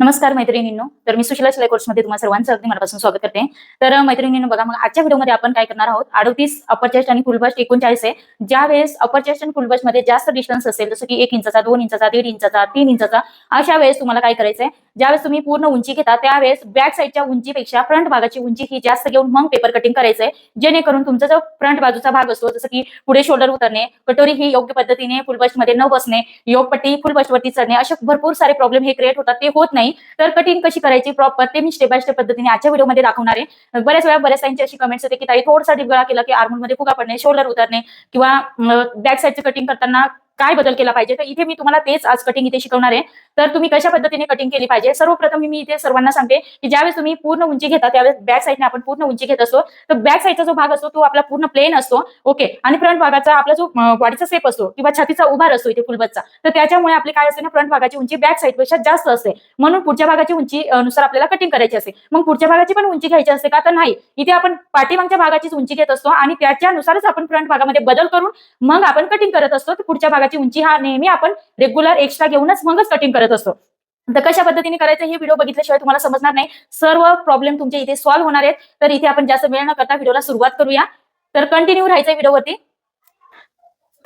नमस्कार मैत्रिणींनो. तर मी सुशिला शिलाई कोर्समध्ये तुम्हाला सर्वांचं अगदी मनापासून स्वागत करते. तर मैत्रिणींनो बघा मग आजच्या व्हिडिओमध्ये आपण काय करणार आहोत? अडतीस अपर चेस्ट आणि फुल बस्ट एकोणचाळीस आहे. ज्या वेळेस अपर चेस्ट आणि फुल बस्टमध्ये जास्त डिस्टन्स असेल जसं की एक इंचाचा दोन इंचाचा दीड इंचाचा तीन इंचाचा अशा वेळेस तुम्हाला काय करायचंय? ज्यावेळेस तुम्ही पूर्ण उंची घेता त्यावेळेस बॅक साईडच्या उंचीपेक्षा फ्रंट भागाची उंची ही जास्त घेऊन मग पेपर कटिंग करायचंय. जेणेकरून तुमचा जो फ्रंट बाजूचा भाग असतो जसं की पुढे शोल्डर उतरणे कटोरी ही योग्य पद्धतीने फुल बस्टमध्ये न बसणे योगपट्टी फुल बस्ट वरती चढणे असे भरपूर सारे प्रॉब्लेम हे क्रिएट होतात ते होत नाही. तर कटिंग कशी करायची प्रॉपर ते मी स्टेप बाय स्टेप पद्धतीने आजच्या व्हिडिओमध्ये दाखवणार आहे. बऱ्याच वेळा बऱ्याच ताईंची अशी कमेंट्स होते की ताई थोडासा डिबगळा केला की आर्मोलमध्ये फुगा पडणे शोल्डर उतरणे किंवा बॅक साईडचं कटिंग करताना काय बदल केला पाहिजे? तर इथे मी तुम्हाला तेच आज कटिंग इथे शिकवणार आहे. तर तुम्ही कशा पद्धतीने कटिंग केली पाहिजे? सर्वप्रथम मी इथे सर्वांना सांगते की ज्यावेळेस तुम्ही पूर्ण उंची घेता त्यावेळेस बॅक साईडने आपण पूर्ण उंची घेत असतो. तर बॅक साईडचा जो भाग असतो तो आपला पूर्ण प्लेन असतो. ओके आणि फ्रंट भागाचा आपला जो बॉडीचा सेप असतो किंवा छातीचा उभार असतो इथे फुलबतचा तर त्याच्यामुळे आपली काय असते ना फ्रंट भागाची उंची बॅक साईडपेक्षा जास्त असते. म्हणून पुढच्या भागाची उंची नुसार आपल्याला कटिंग करायची असते. मग पुढच्या भागाची पण उंची घ्यायची असते का? तर नाही. इथे आपण पाठीमागच्या भागाचीच उंची घेत असतो आणि त्याच्यानुसारच आपण फ्रंट भागामध्ये बदल करून मग आपण कटिंग करत असतो. पुढच्या भागाची उंची हा नेहमी आपण रेग्युलर एक्स्ट्रा घेऊनच मगच कटिंग करत असतो. तर कशा पद्धतीने करायचं हे व्हिडिओ बघितल्याशिवाय तुम्हाला समजणार नाही. सर्व प्रॉब्लेम तुमचे इथे सॉल्व्ह होणार आहेत. तर इथे आपण जास्त वेळ न करता व्हिडिओला सुरुवात करूया. तर कंटिन्यू राहायचं व्हिडिओवरती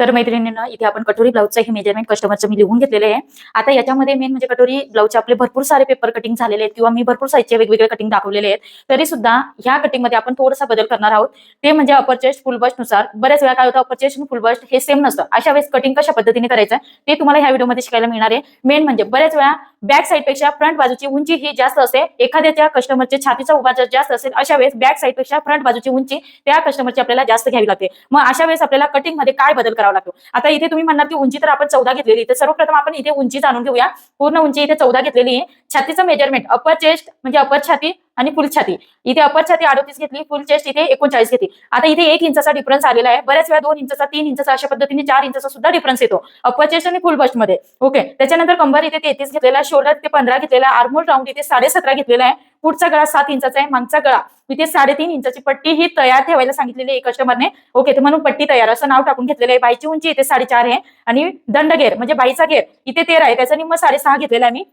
तर मैत्रिणींना इथे आपण कटोरी ब्लाऊजचं हे मेजरमेंट कस्टमरचं मी लिहून घेतलेले आहे. आता याच्यामध्ये मेन म्हणजे कटोरी ब्लाऊजचे आपले भरपूर सारे पेपर कटिंग झालेले आहेत किंवा मी भरपूर साईजचे वेगवेगळे कटिंग दाखवलेले आहेत. तरी सुद्धा ह्या कटिंगमध्ये आपण थोडासा बदल करणार आहोत. ते म्हणजे अपर चेस्ट फुल बस्टनुसार. बऱ्याच वेळा काय होतं अपर चेस्ट आणि फुल बस्ट हे सेम नसतं. अशा वेळेस कटिंग कशा पद्धतीने करायचं ते तुम्हाला ह्या व्हिडिओमध्ये शिकायला मिळणार आहे. मेन म्हणजे बऱ्याच वेळा बॅक साईडपेक्षा फ्रंट बाजूची उंची ही जास्त असते. एखाद्याच्या कस्टमरचे छातीचा उभा जर जास्त असेल अशा वेळेस बॅक साईडपेक्षा फ्रंट बाजूची उंची त्या कस्टमरची आपल्याला जास्त घ्यावी लागते. मग अशा वेळेस आपल्याला कटिंगमध्ये काय बदल करावा लागतो. आता इथे तुम्ही म्हणणार की उंची तर आपण चौदा घेतलेली. तर सर्वप्रथम आपण इथे उंची जाणून घेऊया. पूर्ण उंची इथे चौदा घेतलेली. आहे छातीचं मेजरमेंट अपर चेस्ट म्हणजे अपर छाती आणि फुल छाती. इथे अपर छाती अडतीस घेतली फुल चेस्ट इथे एकोणचाळीस घेतली. आता इथे एक इंचा डिफरन्स आलेला आहे. बऱ्याच वेळा दोन इंचा तीन इंचा अशा पद्धतीने चार इंचा सुद्धा डिफरन्स येतो. अपर चेस्ट आणि फुल बस्टमध्ये. ओके त्याच्यानंतर कंबर इथे तेहतीस घेतलेला आहे. शोल्डर इथे पंधरा घेतलेला आहे. आर्मोल राऊंड इथे साडे सतरा घेतलेला आहे. पुढचा गळा सात इंचाचा आहे. मागचा गळा इथे साडेतीन इंचाची पट्टी ही तयार ठेवायला सांगितलेली आहे कस्टमरने ओके तर म्हणून पट्टी तयार. असं नाव टाकून घेतलेलं आहे. बाईची उंची इथे साडेचार आहे. आणि दंड घेर म्हणजे बाईचा घेर इथे तेरा आहे. त्याचा निम्म साडेसहा घेतलेला आहे मी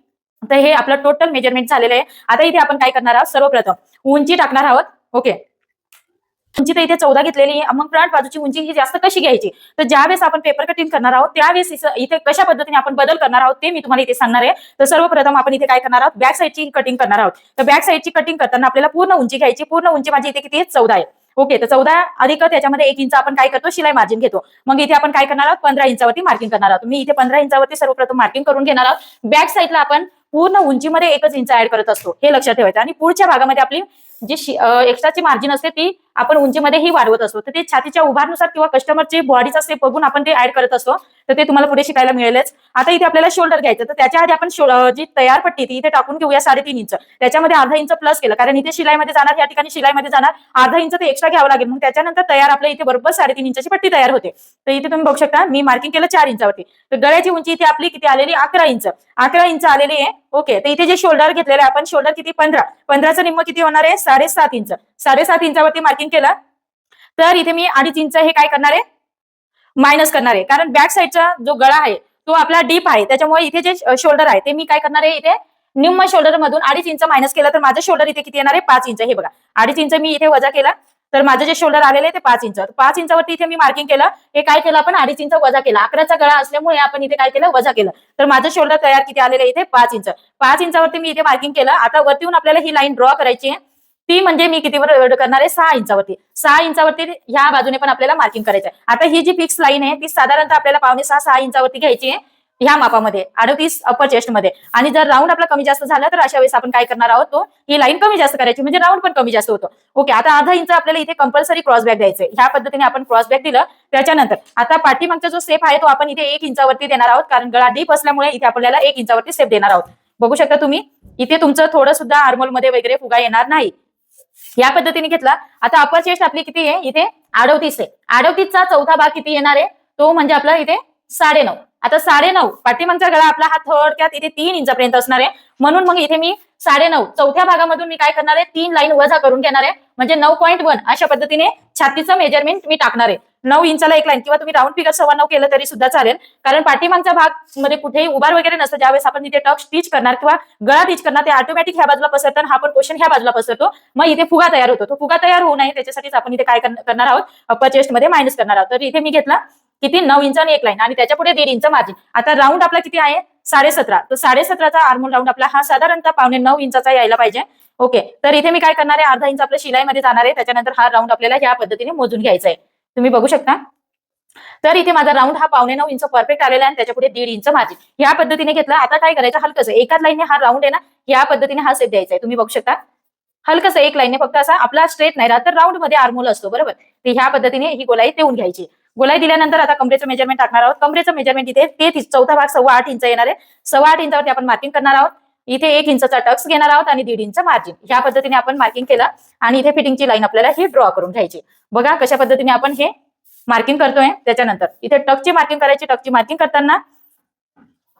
तर हे आपलं टोटल मेजरमेंट झालेलं आहे. आता इथे आपण काय करणार आहोत? सर्वप्रथम उंची टाकणार आहोत. ओके उंची तर इथे चौदा घेतलेली आहे. मग फ्रंट बाजूची उंची ही जास्त कशी घ्यायची? तर ज्यावेळेस आपण पेपर कटिंग करणार आहोत त्यावेळेस इथे कशा पद्धतीने आपण बदल करणार आहोत ते मी तुम्हाला इथे सांगणार आहे. तर सर्वप्रथम आपण इथे काय करणार आहोत? बॅक साईडची कटिंग करणार आहोत. तर बॅक साईडची कटिंग करताना आपल्याला पूर्ण उंची घ्यायची. पूर्ण उंची माझी इथे किती चौदा आहे. ओके तर चौदा अधिक त्याच्यामध्ये एक इंच आपण काय करतो? शिलाई मार्जिन घेतो. मग इथे आपण काय करणार आहोत? पंधरा इंचावरती मार्किंग करणार आहोत. मी इथे पंधरा इंचावरती सर्वप्रथम मार्किंग करून घेणार आहोत. बॅक साईडला आपण पूर्ण उंचीमध्ये एकच इंच ऍड करत असतो. हे लक्षात ठेवायचं. आणि पुढच्या भागामध्ये आपली जी एक्स्ट्राची मार्जिन असते ती आपण उंचीमध्ये ही वाढवत असतो. तर ते छातीच्या उभारनुसार किंवा कस्टमरचे बॉडीचा स्टेप बघून आपण ते ऍड करत असतो. तर ते तुम्हाला पुढे शिकायला मिळेलच. आता इथे आपल्याला शोल्डर घ्यायचं तर त्याच्या आधी आपण जी तयार पट्टी ती इथे टाकून घेऊया साडेतीन इंच. त्याच्यामध्ये अर्धा इंच प्लस केलं. कारण इथे शिलाईमध्ये जाणार या ठिकाणी शिलाईमध्ये जाणार. अर्धा इंच ते एक्स्ट्रा घ्यावं लागेल. मग त्याच्यानंतर तयार आपल्या इथे बरोबर साडेतीन इंचाची पट्टी तयार होते. तर इथे तुम्ही बघू शकता मी मार्किंग केलं चार इंचावरती. तर गळ्याची उंची इथे आपली किती आलेली? अकरा इंच. अकरा इंच आलेली आहे. ओके तर इथे जे शोल्डर घेतलेलं आहे आपण शोल्डर किती? पंधरा. पंधराचं निम्म किती होणार आहे? साडेसात इंच. साडेसात इंचावरती मार्किंग केलं तर इथे मी अडीच इंच हे काय करणार आहे? मायनस करणार आहे. कारण बॅक साईडचा जो गळा आहे तो आपला डीप आहे. त्याच्यामुळे इथे जे शोल्डर आहे ते मी काय करणार आहे इथे? निम्म शोल्डर मधून अडीच इंच मायनस केलं तर माझं शोल्डर इथे किती येणार आहे? पाच इंच हे बघा. अडीच इंच मी इथे वजा केला तर माझं जे शोल्डर आलेलं आहे ते पाच इंच पाच इंचावरती इथे मी मार्किंग केलं. हे काय केलं आपण? अडीच इंच वजा केला. अकराचा गळा असल्यामुळे आपण इथे काय केलं? वजा केलं. तर माझं शोल्डर तयार किती आलेलं आहे इथे? पाच इंच पाच इंचावरती मी इथे मार्किंग केलं. आता वरतीहून आपल्याला ही लाईन ड्रॉ करायची आहे. ती म्हणजे मी कितीवर करणार आहे? सहा इंचावरती. सहा इंचावरती ह्या बाजूने पण आपल्याला मार्किंग करायचं आहे आता ही जी फिक्स लाईन आहे ती साधारणतः आपल्याला पावणे सहा सहा इंचावरती घ्यायची आहे ह्या मापामध्ये अडतीस अपर चेस्टमध्ये. आणि जर राऊंड आपला कमी जास्त झाला तर अशा वेळेस आपण काय करणार आहोत तो ही लाईन कमी जास्त करायची. म्हणजे राऊंड पण कमी जास्त होतो. ओके आता अर्धा इंच आपल्याला इथे कंपल्सरी क्रॉस बॅग द्यायचं ह्या पद्धतीने आपण क्रॉस बॅग दिलं त्याच्यानंतर आता पाठीमागचा जो सेप आहे तो आपण इथे एक इंचावरती देणार आहोत. कारण गळा डीप असल्यामुळे इथे आपल्याला एक इंचावरती सेप देणार आहोत. बघू शकता तुम्ही इथे तुमचं थोडं सुद्धा आर्मोलमध्ये वगैरे फुगा येणार नाही. या पद्धतीने घेतला. आता अपर चेस्ट आपली किती आहे? इथे आडवतीस आहे. आडवतीसचा चौथा भाग किती येणार आहे? तो म्हणजे आपला इथे साडे नऊ आता साडे नऊ पाठीमागचा गळा आपला हा थोडक्यात इथे तीन इंचापर्यंत असणार आहे. म्हणून मग इथे मी साडे नऊ चौथ्या भागामधून मी काय करणार आहे? तीन लाईन वजा करून घेणार आहे. म्हणजे नऊ पॉईंट वन अशा पद्धतीने छातीचं मेजरमेंट मी टाकणार आहे. नऊ इंचाला एक लाईन किंवा तुम्ही राऊंड फिगर सव्वा नऊ केलं तरी सुद्धा चालेल. कारण पाठीमागचा भागमध्ये कुठेही उभार वगैरे नसतं. ज्यावेळेस आपण इथे टक स्टिच करणार किंवा गळा टीच करणार ते ऑटोमॅटिक ह्या बाजूला पसरतं हा पण क्वेश्चन ह्या बाजूला पसरतो. मग इथे फुगा तयार होतो. तो फुगा तयार होऊ नये त्याच्यासाठीच आपण इथे काय करणार आहोत? अप्पर चेस्टमध्ये मायनस करणार आहोत. तर इथे मी घेतला किती? नऊ इंच आणि एक लाईन आणि त्याच्या पुढे दीड इंच मार्जिन. आता राऊंड आपला किती आहे? साडेसतरा. तर साडेसतराचा आर्मोल राऊंड आपला हा साधारणतः पावणे नऊ इंचाचा यायला पाहिजे. ओके तर इथे मी काय करणार आहे? अर्धा इंच आपल्या शिलाईमध्ये जाणार आहे. त्याच्यानंतर हा राऊंड आपल्याला या पद्धतीने मोजून घ्यायचा आहे. तुम्ही बघू शकता. तर इथे माझा राऊंड हा पावणे नऊ इंच परफेक्ट आलेला आहे आणि त्याच्या पुढे दीड इंच मार्जिन या पद्धतीने घेतला आता काय करायचं? हलकस. एकाच लाईनने हा राऊंड आहे ना या पद्धतीने हा सेट द्यायचा आहे. तुम्ही बघू शकता. हलकस एक लाईनने फक्त असा आपला स्ट्रेट नाही राहत तर राऊंडमध्ये आर्मोल असतो बरोबर? तर ह्या पद्धतीने ही गोलाई देऊन घ्यायची. गोलाई दिल्यानंतर आता कमरेचं मेजरमेंट टाकणार आहोत. कमरेचं मेजरमेंट इथे ते चौथा भाग सव्वा आठ इंच येणार आहे. सव्वा आठ इंचावरती आपण मार्किंग करणार आहोत. इथे एक इंचचा टक्स घेणार आहोत आणि दीड इंच मार्जिन ह्या पद्धतीने आपण मार्किंग केलं आणि इथे फिटिंगची लाईन आपल्याला ही ड्रॉ करून घ्यायची. बघा कशा पद्धतीने आपण हे मार्किंग करतोय त्याच्यानंतर. इथे टकची मार्किंग करायची टकची मार्किंग करताना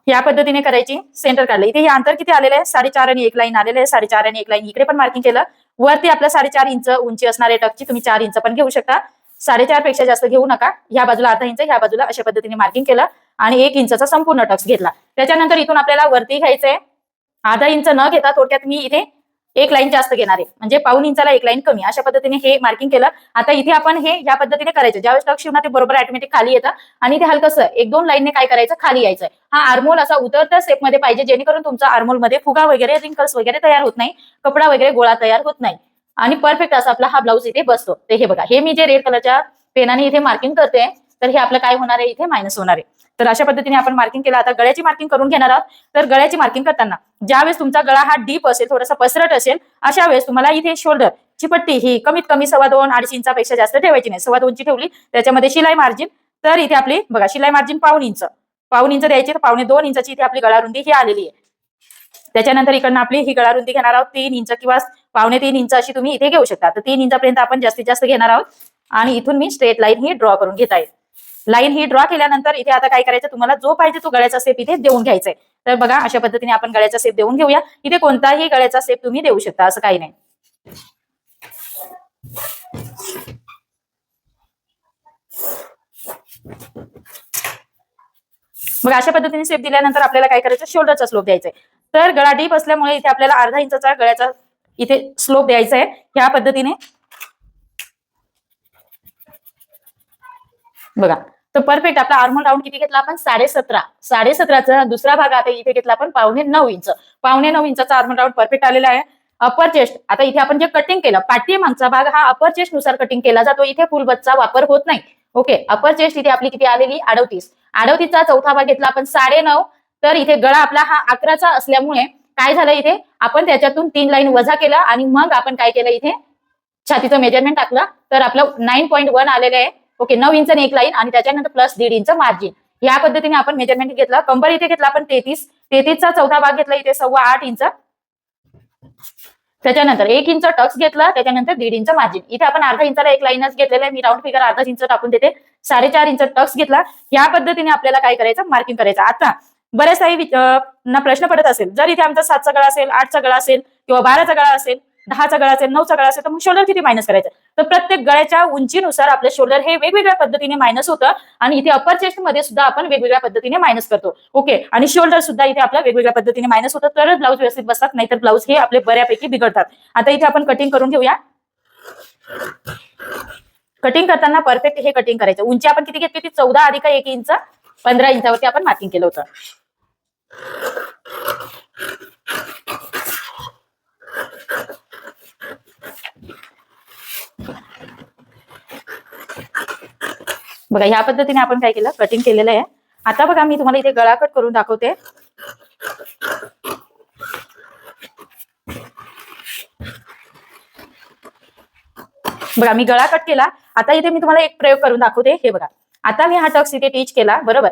या पद्धतीने करायची सेंटर काढलं. इथे हे अंतर किती आलेलं आहे? साडेचार आणि एक लाईन आलेलं आहे. साडेचार आणि एक लाईन इकडे पण मार्किंग केलं. वरती आपल्या साडेचार इंच उंची असणारे टकची तुम्ही चार इंच पण घेऊ शकता. साडेचारपेक्षा जास्त घेऊ नका. ह्या बाजूला अर्धा इंच ह्या बाजूला अशा पद्धतीने मार्किंग केलं आणि एक इंचचा संपूर्ण टक्स घेतला. त्याच्यानंतर इथून आपल्याला वरती घ्यायचंय अर्धा इंच न घेता थोडक्यात मी इथे एक लाईन जास्त घेणार आहे. म्हणजे पाऊन इंचाला एक लाईन कमी. अशा पद्धतीने हे मार्किंग केलं. आता इथे आपण हे या पद्धतीने करायचं ज्यावेळेस टक्स शिवणार ते बरोबर ऑटोमॅटिक खाली येतं. आणि ते हलकसं एक दोन लाईनने काय करायचं? खाली यायचं हा आर्मोल असा उतरत्या स्टेपमध्ये पाहिजे जेणेकरून तुमचा आर्मोलमध्ये फुगा वगैरे रिंकल्स वगैरे तयार होत नाही. कपडा वगैरे गोळा तयार होत नाही. आणि परफेक्ट असा आपला हा ब्लाऊज इथे बसतो. ते हे बघा. हे मी जे रेड कलरच्या पेनाने इथे मार्किंग करते तर हे आपलं काय होणार आहे? इथे मायनस होणार आहे. तर अशा पद्धतीने आपण मार्किंग केलं. आता गळ्याची मार्किंग करून घेणार आहोत. तर गळ्याची मार्किंग करताना ज्यावेळेस तुमचा गळा हा डीप असेल थोडासा पसरट असेल अशा वेळेस तुम्हाला इथे शोल्डर ची पट्टी ही कमीत कमी सव्वा दोन अडीच इंचापेक्षा जास्त ठेवायची नाही. सव्वा दोनची ठेवली त्याच्यामध्ये शिलाई मार्जिन तर इथे आपली बघा शिलाई मार्जिन पाऊन इंच. पाऊन इंच द्यायची तर पावणे दोन इंचाची इथे आपली गळारुंदी ही आलेली आहे. त्याच्यानंतर इकडनं आपली ही गळारुंदी घेणार आहोत. तीन इंच किंवा पावणे तीन इंच अशी तुम्ही इथे घेऊ शकता. तर तीन इंचापर्यंत आपण जास्तीत जास्त घेणार आहोत. आणि इथून मी स्ट्रेट लाईन ही ड्रॉ करून घेता येईल लाईन ही ड्रॉ केल्यानंतर इथे आता काय करायचं? तुम्हाला जो पाहिजे तो गळ्याचा सेप इथे देऊन घ्यायचा आहे तर बघा अशा पद्धतीने आपण गळ्याचा सेप देऊन घेऊया. इथे कोणताही गळ्याचा सेप तुम्ही देऊ शकता असं काही नाही. मग अशा पद्धतीने सेप दिल्यानंतर आपल्याला काय करायचं? शोल्डरचा स्लोप द्यायचा आहे तर गळा डीप असल्यामुळे इथे आपल्याला अर्धा इंचा गळ्याचा इथे स्लोप द्यायचा आहे ह्या पद्धतीने बघा तर परफेक्ट आपला आर्मोल राऊंड किती घेतला आपण? साडे सतरा साडे सतराचा दुसरा भाग आता इथे घेतला आपण पावणे नऊ इंच. पावणे नऊ इंचा आर्मोल राऊंड परफेक्ट आलेला आहे. अपर चेस्ट आता इथे आपण जे कटिंग केलं पाठीमागचा भाग हा अपर चेस्टनुसार कटिंग केला जातो. इथे फुल वापर होत नाही. ओके अपर चेस्ट इथे आपली किती आलेली? अडवतीस अडवतीसचा चौथा भाग घेतला आपण साडे नऊ तर इथे गळा आपला हा अकराचा असल्यामुळे काय झालं इथे? आपण त्याच्यातून तीन लाईन वजा केला आणि मग आपण काय केलं इथे? छातीचं मेजरमेंट टाकलं. तर आपलं नाईन पॉईंट वन आलेलं आहे. ओके नऊ इंच आणि एक लाईन आणि त्याच्यानंतर प्लस दीड इंच मार्जिन या पद्धतीने आपण मेजरमेंट घेतलं. कंबर इथे घेतला आपण तेहतीस. तेहतीसचा चौथा भाग घेतला इथे सव्वा आठ इंच त्याच्यानंतर एक इंच टक्स घेतला. त्याच्यानंतर दीड इंच मार्जिन इथे आपण अर्धा इंचाला एक लाईनच घेतलेला आहे. मी राऊंड फिगर अर्धा इंच टाकून देते. साडेचार इंच टक्स घेतला. या पद्धतीने आपल्याला काय करायचं? मार्किंग करायचं. आता बऱ्याच काही प्रश्न पडत असेल. जर इथे आमचा सातचा गळा असेल आठचा गळा असेल किंवा बाराचा गळा असेल दहाचा गळा असेल नऊचा गळा असेल तर मग शोल्डर किती मायनस करायचं? तर प्रत्येक गळ्याच्या उंचीनुसार आपलं शोल्डर हे वेगवेगळ्या पद्धतीने मायनस होतं आणि इथे अपर चेस्टमध्ये सुद्धा आपण वेगवेगळ्या पद्धतीने मायनस करतो. ओके आणि शोल्डर सुद्धा इथे आपल्या वेगवेगळ्या पद्धतीने मायनस होतं. तरच ब्लाऊज व्यवस्थित बसतात नाहीतर ब्लाऊज हे आपले बऱ्यापैकी बिघडतात. आता इथे आपण कटिंग करून घेऊया. कटिंग करताना परफेक्ट हे कटिंग करायचं. उंची आपण किती घेतली होती? चौदा अधिक एक इंच पंधरा इंचावरती आपण मार्किंग केलं होतं. बघा ह्या पद्धतीने आपण काय केलं? कटिंग केलेलं आहे. आता बघा मी तुम्हाला इथे गळा कट करून दाखवते. बघा मी गळा कट केला. आता इथे मी तुम्हाला एक प्रयोग करून दाखवते. हे बघा. आता मी हा टक्स इथे टीच केला बरोबर?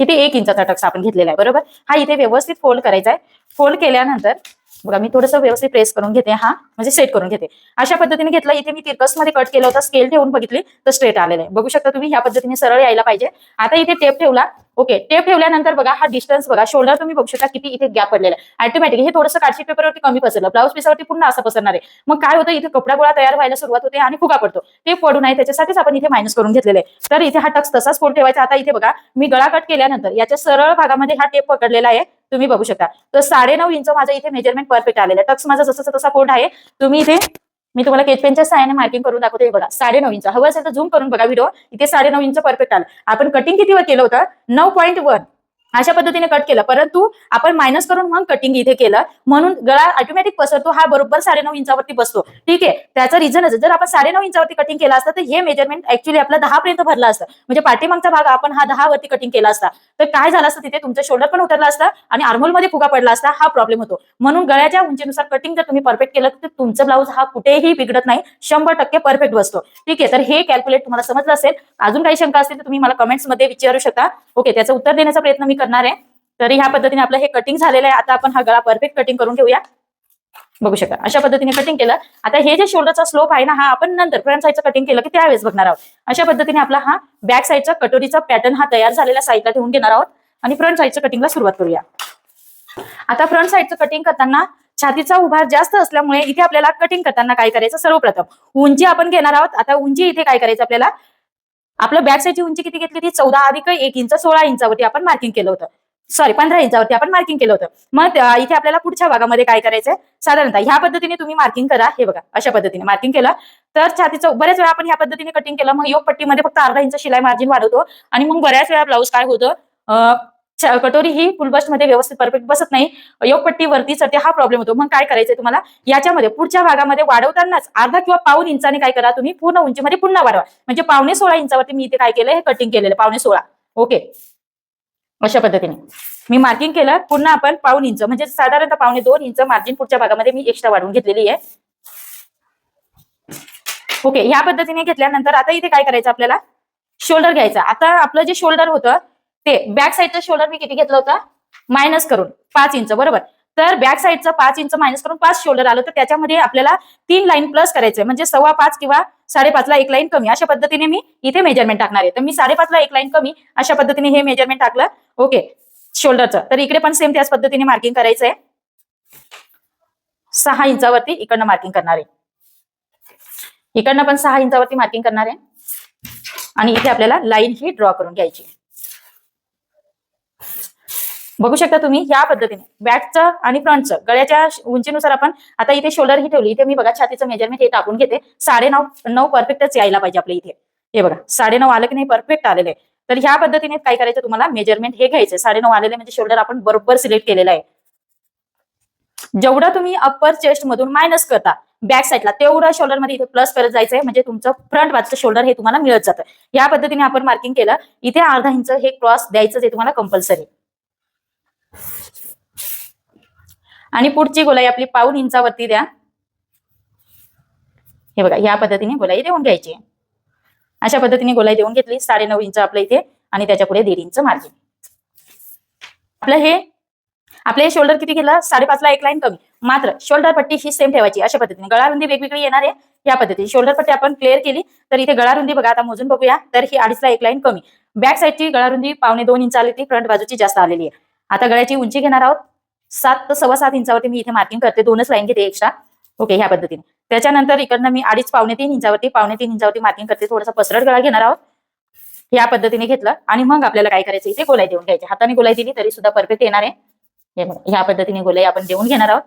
इथे एक इंचाचा टक्स आपण घेतलेला आहे बरोबर? हा इथे व्यवस्थित फोल्ड करायचा आहे. फोल्ड केल्यानंतर बघा मी थोडंसं व्यवस्थित प्रेस करून घेते हा. म्हणजे सेट करून घेते. अशा पद्धतीने घेतला इथे मी तिरकसमध्ये कट केला होता स्केल ठेवून बघितली तर स्ट्रेट आलेलं आहे. बघू शकता तुम्ही ह्या पद्धतीने सरळ यायला पाहिजे. आता इथे टेप ठेवला. ओके टेप ठेवल्यानंतर बघा हा डिस्टन्स बघा शोल्डर तुम्ही बघू शकता किती इथे गॅप पडलेला आहे. ऑटोमॅटिक हे थोडंसं काळजी पेपरवरती कमी पसरलं. ब्लाऊज पीसवरती पुन्हा असं पसरणार आहे. मग काय होतं इथे कपडा गोळा तयार व्हायला सुरुवात होते आणि फुगा पडतो. ते पडू नये त्याच्यासाठीच आपण इथे मायनस करून घेतलेले आहे. तर इथे हा टक्स तसाच फोल्ड ठेवायचा. आता इथे बघा मी गळा कट केल्यानंतर याच्या सरळ भागामध्ये हा टेप पकडलेला आहे. तुम्ही बघू शकता. तर साडेनऊ इंच माझं इथे मेजरमेंट परफेक्ट आलेलं आहे. टक्स माझा जसा तसा फोल्ड आहे. तुम्ही इथे मी तुम्हाला केचपेनच्या साहाय्याने सहाय्याने मार्किंग करून दाखवते. हे साडे नऊ इंच हवं असेल तर झूम करून बघा व्हिडिओ इथे साडेनऊ इंच परफेक्ट आलं. आपण कटिंग कितीवर केलं होतं? नऊ पॉईंट वन अशा पद्धतीने कट केलं. परंतु आपण मायनस करून मग कटिंग इथे केलं. म्हणून गळा ऑटोमॅटिक पसरतो हा बरोबर साडेनऊ इंचावरती बसतो. ठीक आहे? त्याचं रिझनच जर आपण साडेनऊ इंचावरती कटिंग केलं असतं तर हे मेजरमेंट ऍक्च्युली आपला दहा पर्यंत भरला असतं. म्हणजे पाठीमागचा भाग आपण हा दहा वरती कटिंग केला असता. तर काय झालं असतं तिथे? तुमचं शोल्डर पण उतरला असता आणि आर्मोलमध्ये फुगा पडला असता हा प्रॉब्लेम होतो. म्हणून गळ्याच्या उंचीनुसार कटिंग जर तुम्ही परफेक्ट केलं तर तुमचं ब्लाऊज हा कुठेही बिघडत नाही. शंभर टक्के परफेक्ट बसतो. ठीक आहे? तर हे कॅल्क्युलेट तुम्हाला समजलं असेल. अजून काही शंका असतील तर तुम्ही मला कमेंट्समध्ये विचारू शकता. ओके त्याचं उत्तर देण्याचा प्रयत्न मी करणार आहे. तरी ह्या पद्धतीने आपलं हे कटिंग झालेलं आहे. आता आपण हा गळा परफेक्ट कटिंग करून घेऊया. बघू शकता. अशा पद्धतीने कटिंग केलं. आता हे जे शोल्डरचा स्लोप आहे ना हा आपण नंतर फ्रंट साईडचं कटिंग केलं की त्यावेळेस बघणार आहोत. अशा पद्धतीने आपला हा बॅक साईडचा कटोरीचा पॅटर्न हा तयार झालेला साईडला ठेवून घेणार आहोत. आणि फ्रंट साईडच्या कटिंगला सुरुवात करूया. आता फ्रंट साईडचं कटिंग करताना छातीचा उभार जास्त असल्यामुळे इथे आपल्याला कटिंग करताना काय करायचं? सर्वप्रथम उंची आपण घेणार आहोत. आता उंची इथे काय करायचं आपल्याला? आपलं बॅक साईडची उंची किती घेतली होती? चौदा अधिक एक इंच सोळा इंचावरती आपण मार्किंग केलं होतं. सॉरी पंधरा इंचावरती आपण मार्किंग केलं होतं. मग इथे आपल्याला पुढच्या भागामध्ये काय करायचंय? साधारणतः ह्या पद्धतीने तुम्ही मार्किंग करा. हे बघा अशा पद्धतीने मार्किंग केलं. तर छातीचं बऱ्याच वेळा आपण ह्या पद्धतीने कटिंग केलं. मग योग पट्टीमध्ये फक्त अर्धा इंच शिलाई मार्जिन वाढवतो. आणि मग बऱ्याच वेळा ब्लाऊज काय होतं? कटोरी ही फुलबस्टमध्ये व्यवस्थित परफेक्ट बसत नाही. योगपट्टी वरती चढते हा प्रॉब्लेम होतो. मग काय करायचंय तुम्हाला? याच्यामध्ये पुढच्या भागामध्ये वाढवतानाच अर्धा किंवा पाऊन इंचाने काय करा तुम्ही? पूर्ण उंचीमध्ये पुन्हा वाढवा. म्हणजे पावणे सोळा इंचावरती मी इथे काय केलं हे कटिंग केलेलं पावणे सोळा. ओके अशा पद्धतीने. मी मार्किंग केलं. पुन्हा आपण पाऊन इंच म्हणजे साधारणतः पावणे दोन इंच मार्जिन पुढच्या भागामध्ये मी एक्स्ट्रा वाढवून घेतलेली आहे. ओके ह्या पद्धतीने घेतल्यानंतर आता इथे काय करायचं आपल्याला? शोल्डर घ्यायचं. आता आपलं जे शोल्डर होतं ते बॅक साईडचा शोल्डर मी किती घेतला होता? मायनस करून पाच इंच बरोबर. तर बॅक साईडचं पाच इंच मायनस करून पाच शोल्डर आलं तर त्याच्यामध्ये आपल्याला तीन लाईन प्लस करायचंय. म्हणजे सव्वा पाच किंवा साडेपाचला एक लाईन कमी. अशा पद्धतीने मी इथे मेजरमेंट टाकणार आहे. तर मी साडेपाचला एक लाईन कमी अशा पद्धतीने हे मेजरमेंट टाकलं. ओके शोल्डरचं तर इकडे पण सेम त्याच पद्धतीने मार्किंग करायचंय. सहा इंचावरती इकडनं मार्किंग करणार आहे. इकडनं पण सहा इंचावरती मार्किंग करणार आहे. आणि इथे आपल्याला लाईन ही ड्रॉ करून घ्यायची बघू शकता तुम्ही या पद्धतीने. बॅकचं आणि फ्रंटचं गळ्याच्या उंचीनुसार आपण आता इथे शोल्डर ही ठेवली. इथे मी बघा छातीचं मेजरमेंट हे टाकून घेते. साडे नऊ नऊ परफेक्टच यायला पाहिजे आपल्या इथे. हे बघा साडे नऊ आलं की नाही परफेक्ट आलेलं आहे. तर ह्या पद्धतीने काय करायचं तुम्हाला? मेजरमेंट हे घ्यायचं साडे नऊ आलेले म्हणजे शोल्डर आपण बरोबर सिलेक्ट केलेलं आहे. जेवढं तुम्ही अप्पर चेस्ट मधून मायनस करता बॅक साईडला तेवढं शोल्डरमध्ये इथे प्लस करत जायचंय म्हणजे तुमचं फ्रंट बाजूचं शोल्डर हे तुम्हाला मिळत जातं. या पद्धतीने आपण मार्किंग केलं. इथे अर्धा इंच हे क्रॉस द्यायचं जे तुम्हाला कंपल्सरी आणि पुढची गोलाई आपली पाऊन इंचावरती द्या. हे बघा या पद्धतीने गोलाई देऊन घ्यायची. अशा पद्धतीने गोलाई देऊन घेतली साडे नऊ इंच आपल्या इथे आणि त्याच्या पुढे दीड इंच मार्जिन. आपलं हे आपले शोल्डर किती केलं साडेपाचला एक लाईन कमी. मात्र शोल्डर पट्टी ही सेम ठेवायची. अशा पद्धतीने गळारुंदी वेगवेगळी येणार आहे. या पद्धतीने शोल्डर पट्टी आपण क्लिअर केली तर इथे गळारुंदी बघा आता मोजून बघूया. तर ही अडीचला एक लाईन कमी. बॅक साईडची गळारुंदी पावणे दोन इंच आली ती फ्रंट बाजूची जास्त आलेली आहे. आता गळ्याची उंची घेणार आहोत. सात ते सव्वा सात इंचावरती मी इथे मार्किंग करते. दोनच लाईन घेते एक्स्ट्रा ओके ह्या पद्धतीने. त्याच्यानंतर इकडनं मी अडीच पावणे तीन इंचावरती पावणे तीन इंचावरती मार्किंग करते. थोडासा पसरट गळा घेणार आहोत. या पद्धतीने घेतलं. आणि मग आपल्याला काय करायचं? इथे गोलाई देऊन घ्यायची. हाताने गोलाई दिली तरी सुद्धा परफेक्ट येणार आहे. ह्या पद्धतीने गोलाई आपण देऊन घेणार आहोत.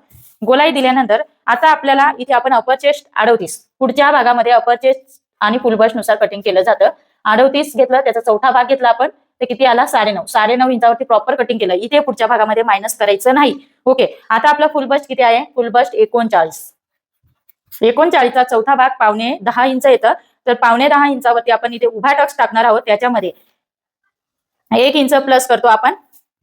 गोलाई दिल्यानंतर आता आपल्याला इथे आपण अपर चेस्ट अडवतीस पुढच्या भागामध्ये अपर चेस्ट आणि फुलबशनुसार कटिंग केलं जातं. अडवतीस घेतलं त्याचा चौथा भाग घेतला आपण. ते किती आला? साडेनऊ. साडेनऊ इंचावरती प्रॉपर कटिंग केलं. इथे पुढच्या भागामध्ये मायनस करायचं नाही. ओके आता आपला फुल बस्ट किती आहे? फुल बस्ट एकोणचाळीस. एकोणचाळीसचा चौथा भाग पावणे दहा इंच येतं. तर पावणे दहा इंचावरती आपण इथे उभा टक्स टाकणार आहोत त्याच्यामध्ये. एक इंच प्लस करतो आपण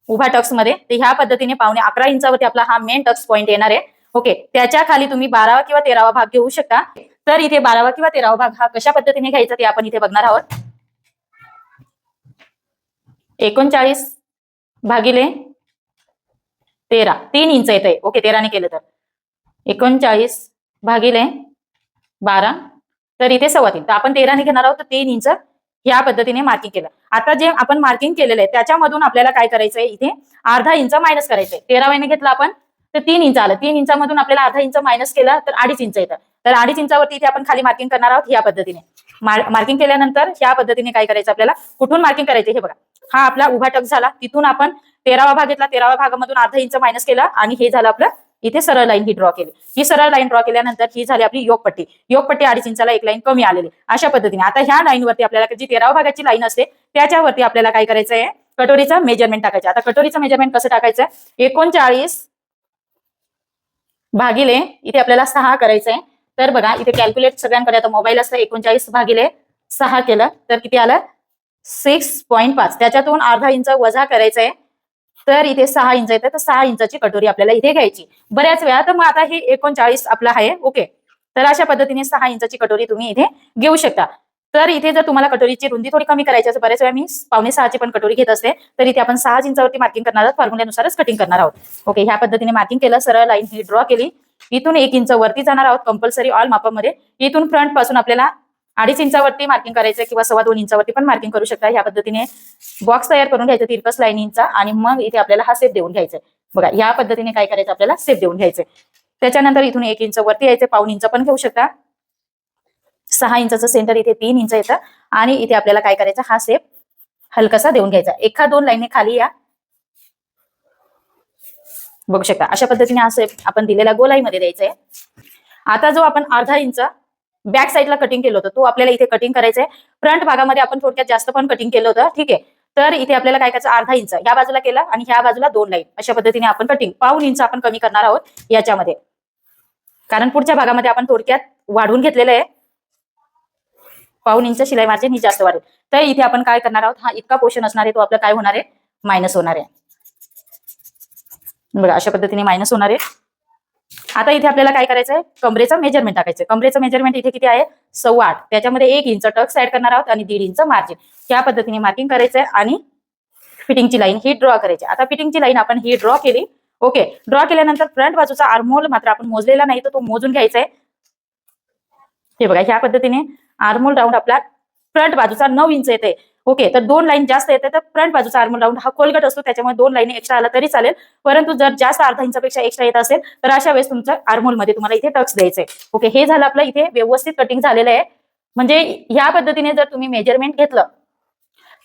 उभा टक्समध्ये. तर ह्या पद्धतीने पावणे अकरा इंचावरती आपला हा मेन टक्स पॉईंट येणार आहे. ओके त्याच्याखाली तुम्ही बारावा किंवा तेरावा भाग घेऊ शकता. तर इथे बारावा किंवा तेरावा भाग हा कशा पद्धतीने घ्यायचा ते आपण इथे बघणार आहोत. एकोणचाळीस भागिले तेरा. तीन इंच येत आहे ओके तेराने केलं तर. एकोणचाळीस भागिले बारा. तर इथे सव्वा तीन. तर आपण तेराने घेणार आहोत तर तीन इंच ह्या पद्धतीने मार्किंग केलं. आता जे आपण मार्किंग केलेलं आहे त्याच्यामधून आपल्याला काय करायचंय? इथे अर्धा इंच मायनस करायचंय. तेराव्याने घेतलं आपण तर तीन इंच आलं. तीन इंचामधून आपल्याला अर्धा इंच मायनस केलं तर अडीच इंच येतं. तर अडीच इंचावरती इथे आपण खाली मार्किंग करणार आहोत या पद्धतीने. मार्किंग केल्यानंतर ह्या पद्धतीने काय करायचं आपल्याला? कुठून मार्किंग करायचे? हे बघा. हा आपला उभा टक झाला. तिथून आपण तेरावा भाग घेतला. तेराव्या भागामधून अर्धा इंच मायनस केला आणि हे झालं आपलं इथे सरळ लाईन ही ड्रॉ केली. ही सरळ लाईन ड्रॉ केल्यानंतर ही झाली आपली योगपट्टी. योगपट्टी अडीच इंचाला एक लाईन कमी आलेली. अशा पद्धतीने. आता ह्या लाईनवरती आपल्याला जी तेराव्या भागाची लाईन असते त्याच्यावरती आपल्याला काय करायचं आहे कटोरीचं मेजरमेंट टाकायचं. आता कटोरीचं मेजरमेंट कसं टाकायचं? एकोणचाळीस भागिले इथे आपल्याला सहा करायचंय. तर बघा इथे कॅल्क्युलेट सगळ्यांकडे आता मोबाईल असतं एकोणचाळीस भागिले सहा केलं तर किती आलं? सिक्स पॉईंट पाच. त्याच्यातून अर्धा इंच वजा करायचंय. तर इथे सहा इंच येतं तर सहा इंचाची कटोरी आपल्याला इथे घ्यायची. बऱ्याच वेळा तर मग आता हे एकोणचाळीस आपला आहे ओके. तर अशा पद्धतीने सहा इंचाची कटोरी तुम्ही इथे घेऊ शकता. तर इथे जर तुम्हाला कटोरीची रुंदी थोडी कमी करायची असेल बऱ्याच वेळा मी पावणे सहाची पण कटोरी घेत असते तर इथे आपण सहा इंचावरती मार्किंग करणार आहोत फॉर्म्युल्यानुसारच कटिंग करणार आहोत. ओके ह्या पद्धतीने मार्किंग केलं सरळ लाईन ही ड्रॉ केली. इथून एक इंच वरती जाणार आहोत कंपल्सरी ऑल मापामध्ये. इथून फ्रंटपासून आपल्याला अडीच इंचावरती मार्किंग करायचं किंवा सव्वा दोन इंचावरती पण मार्किंग करू शकता. ह्या पद्धतीने बॉक्स तयार करून घ्यायचा तिरकस लाईनिंगचा आणि मग इथे आपल्याला हा सेप देऊन घ्यायचा बघा या पद्धतीने काय करायचं आपल्याला सेप देऊन घ्यायचे त्याच्यानंतर इथून एक इंच वरती यायचं पाऊन इंच पण घेऊ शकता. सहा इंचाचं सेंटर इथे तीन इंच येतं. आणि इथे आपल्याला काय करायचं? हा सेप हलकासा देऊन घ्यायचा. एका दोन लाईनने खाली या. बघू शकता. अशा पद्धतीने हा सेप आपण दिलेला गोलाईमध्ये द्यायचा आहे. आता जो आपण अर्धा इंच बॅक साईडला कटिंग केलं होतं तो आपल्याला इथे कटिंग करायचंय. फ्रंट भागामध्ये आपण थोडक्यात जास्त पण कटिंग केलं होतं. ठीक आहे. तर इथे आपल्याला काय करायचं? अर्धा इंच. ह्या बाजूला केला आणि ह्या बाजूला दोन लाईन. अशा पद्धतीने आपण कटिंग पाऊन इंच आपण कमी करणार आहोत याच्यामध्ये. कारण पुढच्या भागामध्ये आपण थोडक्यात वाढवून घेतलेलं आहे. पाऊन इंच शिलाई मार्जिन ही जास्त वाढेल. तर इथे आपण काय करणार आहोत? हा इतका पोर्शन असणार आहे तो आपला काय होणार आहे? मायनस होणार आहे. बघा अशा पद्धतीने मायनस होणार आहे. आता इथे आपल्याला काय करायचं आहे कमरेचं मेजरमेंट टाकायचं कमरेचं मेजरमेंट इथे किती आहे? सव्वा आठ. त्याच्यामध्ये एक इंच टक्स ऍड करणार आहोत आणि दीड इंच मार्जिन या पद्धतीने मार्किंग करायचं आहे आणि फिटिंगची लाईन ही ड्रॉ करायची. आता फिटिंगची लाईन आपण ही ड्रॉ केली. ओके ड्रॉ केल्यानंतर फ्रंट बाजूचा आर्मोल मात्र आपण मोजलेला नाही तर तो मोजून घ्यायचा आहे हे बघा ह्या पद्धतीने आर्मोल राऊंड आपला फ्रंट बाजूचा नऊ इंच येते. ओके तर दोन लाईन जास्त येते तर फ्रंट बाजूचा आर्मोल राऊंड हा कोलगट असतो त्याच्यामुळे दोन लाईन एक्स्ट्रा आला तरी चालेल. परंतु जर जास्त अर्धा इंचापेक्षा एक्स्ट्रा येत असेल तर अशा वेळेस तुमच्या आर्मोलमध्ये तुम्हाला इथे टक्स द्यायचे ओके हे झालं आपलं इथे व्यवस्थित कटिंग झालेलं आहे. म्हणजे ह्या पद्धतीने जर तुम्ही मेजरमेंट घेतलं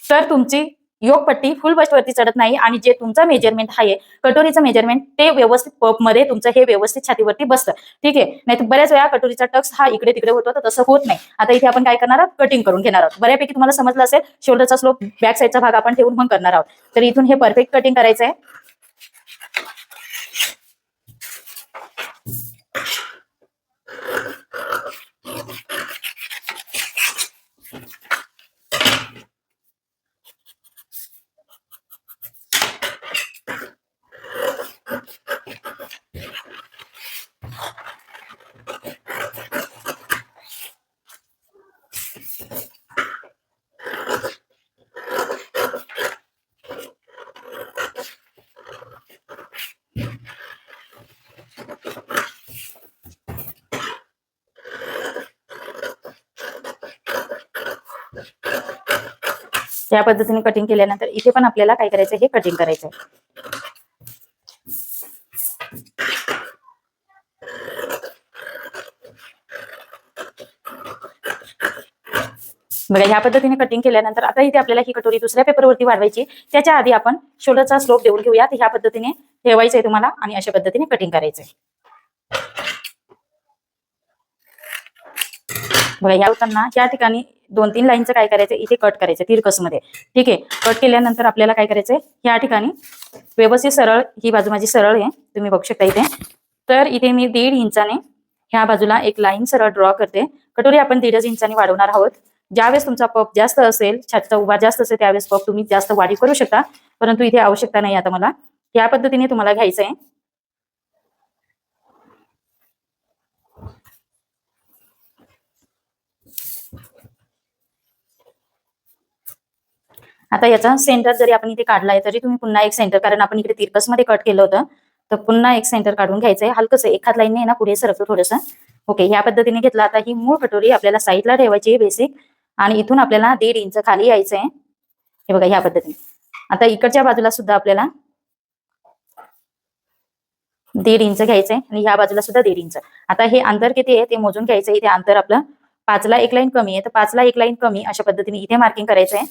तर तुमची योगपट्टी फुल बस्ट वरती चढत नाही आणि जे तुमचं मेजरमेंट आहे कटोरीचं मेजरमेंट ते व्यवस्थित पपमध्ये तुमचं हे व्यवस्थित छातीवरती बसतं. ठीक? आहे नाही तर बऱ्याच वेळा कटोरीचा टक्स हा इकडे तिकडे होतो तर तसं होत नाही. आता इथे आपण काय करणार आहोत? कटिंग करून घेणार आहोत. बऱ्यापैकी तुम्हाला समजलं असेल शोल्डरचा स्लोप बॅक साईडचा भाग आपण ठेवून मग करणार आहोत. तर इथून हे परफेक्ट कटिंग करायचं आहे या पद्धतीने कटिंग केल्यानंतर इथे पण आपल्याला काय करायचं हे कटिंग करायचं आहे बघा ह्या पद्धतीने कटिंग केल्यानंतर आता इथे आपल्याला ही कटोरी दुसऱ्या पेपरवरती वाढवायची त्याच्या आधी आपण शोल्डरचा स्लोप देऊन घेऊयात. ह्या पद्धतीने ठेवायचंय तुम्हाला आणि अशा पद्धतीने कटिंग करायचंय. बघा या होताना या ठिकाणी दोन तीन लाईनचं काय करायचं इथे कट करायचं तिरकसमध्ये ठीक आहे? कट केल्यानंतर आपल्याला काय करायचंय? या ठिकाणी व्यवस्थित सरळ ही बाजू माझी सरळ आहे तुम्ही बघू शकता इथे. तर इथे मी दीड इंचाने ह्या बाजूला एक लाईन सरळ ड्रॉ करते. कटोरी आपण दीडच इंचाने वाढवणार आहोत. ज्यावेळेस तुमचा पप जास्त असेल छातीचा उभा जास्त असेल त्यावेळेस पप तुम्ही जास्त वाढीव करू शकता. परंतु इथे आवश्यकता नाही आता मला. या पद्धतीने तुम्हाला घ्यायचं आहे आता याचा सेंटर जरी आपण इथे काढलाय तरी तुम्ही पुन्हा एक सेंटर कारण आपण इकडे तिरकसमध्ये कट केलं होतं तर पुन्हा एक सेंटर काढून घ्यायचंय. हलकस एखाद लाईनने ना पुढे सरकतो थोडंसं. ओके ह्या पद्धतीने घेतलं. आता ही मूळ कटोरी आपल्याला साईडला ठेवायची आहे बेसिक आणि इथून आपल्याला दीड इंच खाली यायचंय. हे बघा ह्या पद्धतीने. आता इकडच्या बाजूला सुद्धा आपल्याला दीड इंच घ्यायचंय आणि ह्या बाजूला सुद्धा दीड इंच. आता हे अंतर किती आहे ते मोजून घ्यायचंय. इथे अंतर आपलं पाचला एक लाईन कमी आहे तर पाचला एक लाईन कमी अशा पद्धतीने इथे मार्किंग करायचंय.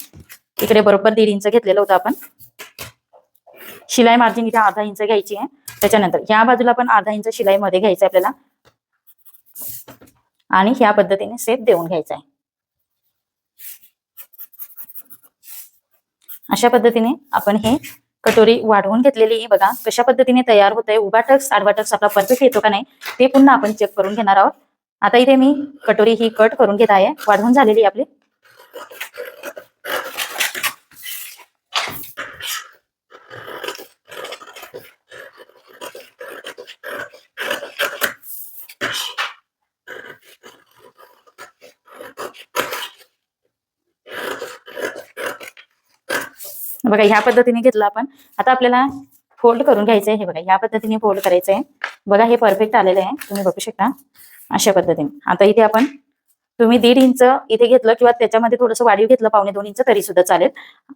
इकडे बरोबर दीड इंच घेतलेलं होतं आपण. शिलाई मार्जिन इथे अर्धा इंच घ्यायची आहे. त्याच्यानंतर ह्या बाजूला पण अर्धा इंच शिलाई मध्ये घ्यायचं आपल्याला. आणि ह्या पद्धतीने सेप देऊन घ्यायचा आहे. अशा पद्धतीने आपण हे कटोरी वाढवून घेतलेली आहे. बघा कशा पद्धतीने तयार होत आहे उभा टक्स आडवा टक्स आपला परफेक्ट येतो का नाही ते पुन्हा आपण चेक करून घेणार आहोत. आता इथे मी कटोरी ही कट करून घेत आहे. वाढवून झालेली आहे आपली. बघा ह्या पद्धतीने घेतलं आपण. आता आपल्याला फोल्ड करून घ्यायचंय. हे बघा ह्या पद्धतीने फोल्ड करायचंय. बघा हे परफेक्ट आलेलं आहे. तुम्ही बघू शकता. अशा पद्धतीने. आता इथे आपण तुम्ही दीड इंच इथे घेतलं किंवा त्याच्यामध्ये थोडंसं वाढीव घेतलं पावणे दोन इंच तरी सुद्धा चालेल.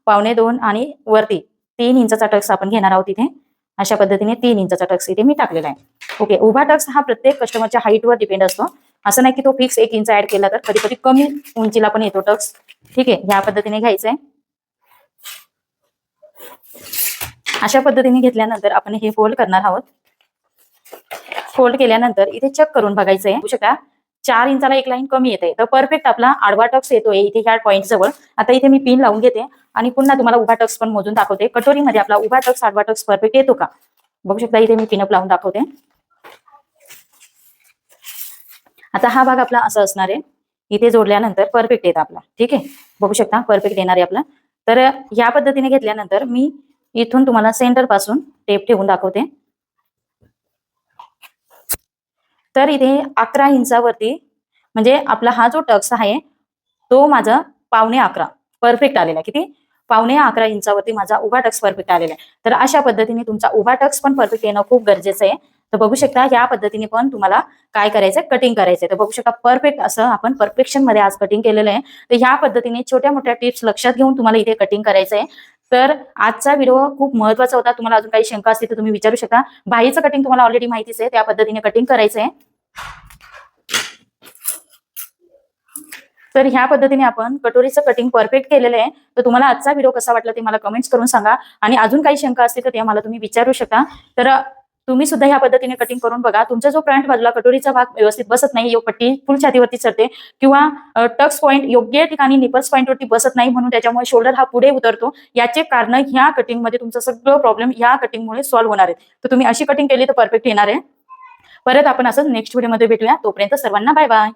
पावणे दोन आणि वरती तीन इंचाचा टक्स आपण घेणार आहोत इथे. अशा पद्धतीने तीन इंचाचा टक्स इथे मी टाकलेला आहे. ओके उभा टक्स हा प्रत्येक कस्टमरच्या हाईटवर डिपेंड असतो. असं नाही की तो फिक्स एक इंच ऍड केला तर कधी कधी कमी उंचीला पण येतो टक्स ठीक आहे ह्या पद्धतीने घ्यायचंय. अशा पद्धतीने घेतल्यानंतर आपण हे फोल्ड करणार आहोत. फोल्ड केल्यानंतर इथे चेक करून बघायचंय. बघू शकता चार इंचाला एक लाईन कमी येते. तर परफेक्ट आपला आडवा टक्स येतोय इथे ह्या पॉईंट जवळ. आता इथे मी पिन लावून घेते आणि पुन्हा तुम्हाला उभा टक्स पण मोजून दाखवते. कटोरीमध्ये आपला उभा टक्स आडवा टक्स परफेक्ट येतो का? बघू शकता इथे मी पिनअप लावून दाखवते. आता हा भाग आपला असा असणार आहे. इथे जोडल्यानंतर परफेक्ट येत आपला. ठीक आहे? बघू शकता परफेक्ट येणार आहे आपला. तर या पद्धतीने घेतल्यानंतर मी इथून तुम्हाला सेंटरपासून टेप ठेवून दाखवते. तर इथे अकरा इंचावरती म्हणजे आपला हा जो टक्स आहे तो माझा पावणे अकरा परफेक्ट आलेला आहे. किती? पावणे अकरा इंचावरती माझा उभा टक्स परफेक्ट आलेला आहे. तर अशा पद्धतीने तुमचा उभा टक्स पण परफेक्ट येणं खूप गरजेचं आहे. तर बघू शकता या पद्धतीने पण तुम्हाला काय करायचंय? कटिंग करायचंय. तर बघू शकता परफेक्ट असं आपण परफेक्शनमध्ये आज कटिंग केलेलं आहे. तर ह्या पद्धतीने छोट्या मोठ्या टिप्स लक्षात घेऊन तुम्हाला इथे कटिंग करायचंय. तर आजचा व्हिडिओ खूप महत्त्वाचा होता. तुम्हाला अजून काही शंका असतील तर तुम्ही विचारू शकता. बाईचं कटिंग तुम्हाला ऑलरेडी माहितीच आहे. त्या पद्धतीने कटिंग करायचं आहे तर ह्या पद्धतीने आपण कटोरीचं कटिंग परफेक्ट केलेलं आहे. तर तुम्हाला आजचा व्हिडिओ कसा वाटला ते मला कमेंट्स करून सांगा. आणि अजून काही शंका असतील तर ते मला तुम्ही विचारू शकता. तर तुम्ही सुद्धा ह्या पद्धतीने कटिंग करून बघा. तुमचा जो फ्रंट बाजूला कटोरीचा भाग व्यवस्थित बसत नाही पट्टी फुल छातीवरती चढते किंवा टक्स पॉईंट योग्य ठिकाणी निपल्स पॉईंटवरती बसत नाही म्हणून त्याच्यामुळे शोल्डर हा पुढे उतरतो. याचे कारण ह्या कटिंगमध्ये तुमचा सगळं प्रॉब्लेम ह्या कटिंगमुळे सॉल्व्ह होणार आहे. तर तुम्ही अशी कटिंग केली तर परफेक्ट येणार आहे. परत आपण असं नेक्स्ट व्हिडिओमध्ये भेटूया. तोपर्यंत सर्वांना बाय बाय